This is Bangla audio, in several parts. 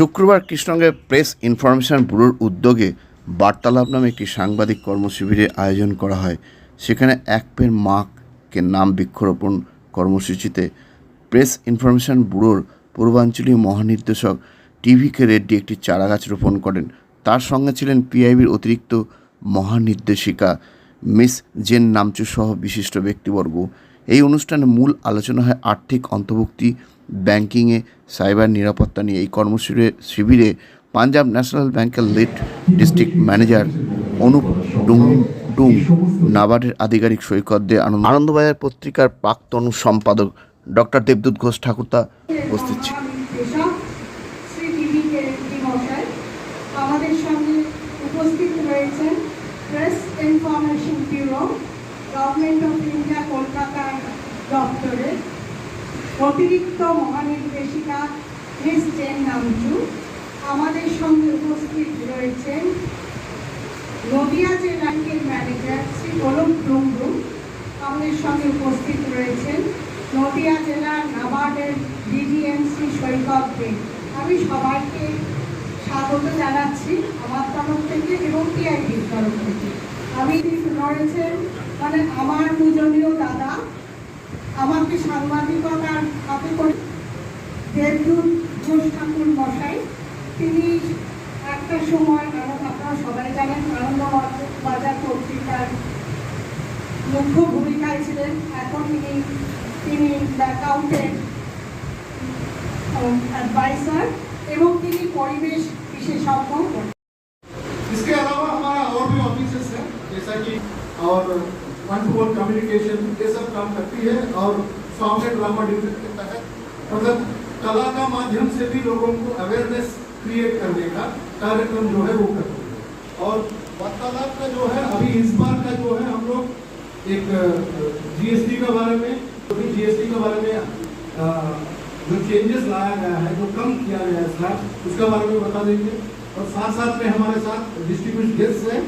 শুক্রবার কৃষ্ণনগরের প্রেস ইনফরমেশন ব্যুরোর উদ্যোগে বার্তালাপ নামে একটি সাংবাদিক কর্মশিবিরের আয়োজন করা হয়। সেখানে এক পেন মাকে নাম বৃক্ষরোপণ কর্মসূচিতে প্রেস ইনফরমেশন ব্যুরোর পূর্বাঞ্চলীয় মহানির্দেশক টিভিকে রেড্ডি একটি চারাগাছ রোপণ করেন। তার সঙ্গে ছিলেন পিআইবির অতিরিক্ত মহানির্দেশিকা মিস জেন নামচু সহ বিশিষ্ট ব্যক্তিবর্গ। এই অনুষ্ঠানে মূল আলোচনা হয় আর্থিক অন্তর্ভুক্তি ব্যাংকিংয়ে সাইবার নিরাপত্তা নিয়ে এই কর্মশিবিরে শিবিরে পাঞ্জাব ন্যাশনাল ব্যাংকের lead district manager Anup Dung Dung নাবার্ডের আধিকারিক সৈকত দে আনন্দ আনন্দবাজার পত্রিকার প্রাক্তন সম্পাদক ডক্টর দেবদূত ঘোষ ঠাকুরতা উপস্থিত আমাদের সঙ্গে রয়েছেন press information bureau government of India কলকাতার দপ্তরের অতিরিক্ত মহানির্দেশিকা মিস জেন নামচু। আমাদের সঙ্গে উপস্থিত রয়েছেন নদিয়া জেলার ম্যানেজার শ্রী অনুপ ডুমডু আমাদের সঙ্গে উপস্থিত রয়েছেন নদিয়া জেলার নাবার্ডের ডিডিএম শ্রী সৈকত দে। আমি সবাইকে স্বাগত জানাচ্ছি আমার তরফ থেকে এবং টিআইবির তরফ থেকে। আমি রয়েছেন মানে আমার পূজনীয় দাদা আমাকে সাংবাদিকতার হাতে করে দেবদূত ঘোষ ঠাকুর মশাই তিনি একটা সময় আনন্দ আপনারা সবাই জানেন আনন্দ বাজার পত্রিকার মুখ্য ভূমিকায় ছিলেন এখন তিনি তিনি অ্যাকাউন্টেন্ট অ্যাডভাইসার এবং তিনি পরিবেশ বিশেষজ্ঞ इसके अलावा हमारा और भी ऑफिसेस है जैसा कि और वन टू वन कम्युनिकेशन ये सब काम करती है और सॉन्ग एंड ड्रामा डिवीज़न के तहत मतलब कला का माध्यम से भी लोगों को अवेयरनेस क्रिएट करने का कार्यक्रम जो है वो करती है। और वार्तालाप का जो है, अभी इस बार का जो है, हम लोग एक जीएसटी के बारे में, अभी जीएसटी के बारे में जो चेंजेस लाया गया है, जो कम किया गया है स्लैब उसके बारे में बता देंगे। और साथ साथ में हमारे साथ डिस्ट्रीब्यूट गेस्ट हैं,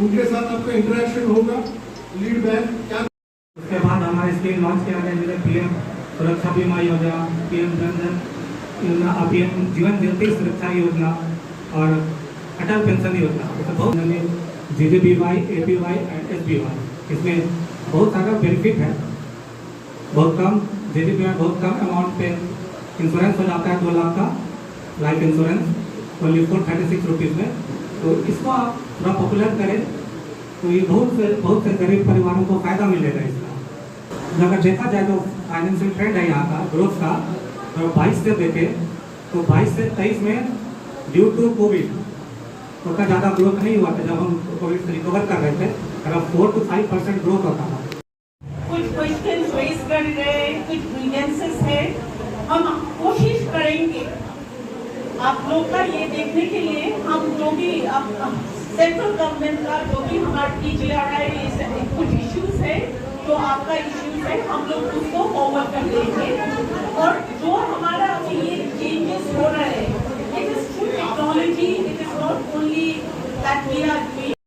उनके साथ आपका इंटरेक्शन होगा। लीड बैंक क्या उसके बाद हमारे स्कीम लॉन्च किया गया जैसे पीएम सुरक्षा बीमा योजना पीएम जन धन योजना और पीएम जीवन ज्योति सुरक्षा योजना और अटल पेंशन योजना। बहुत G D B Y A P Y and S B Y इसमें बहुत सारा बेनिफिट है। बहुत कम जी डी बी वाई बहुत कम अमाउंट पे इंश्योरेंस हो जाता है दो लाख का life insurance only four thirty six rupees में। तो इसको आप थोड़ा पॉपुलर करें। तो ये बहुत से बहुत से गरीब परिवारों को फ़ायदा मिलेगा इसका। अगर देखा जाए तो फाइनेंशियल ट्रेंड है यहाँ का ग्रोथ का तो बाईस से देखे तो बाईस से तेईस में ड्यू टू कोविड उसका ज़्यादा ग्रोथ नहीं हुआ था जब हम कोविड से रिकवर कर रहे थे, अगर four to five percent growth होता था। कुछ क्वेश्चन कर रहे कुछ है। हम कोशिश करेंगे आप लोग का ये देखने के लिए, हम जो भी सेंट्रल गवर्नमेंट का जो भी हमारा टीजी आ रहा है ये कुछ इश्यूज़ है, जो आपका इश्यूज़ है, हम लोग उसको फॉरवर्ड कर देंगे। और जो हमारा अभी ये चेंजेस हो रहा है it is through technology it is not only that we are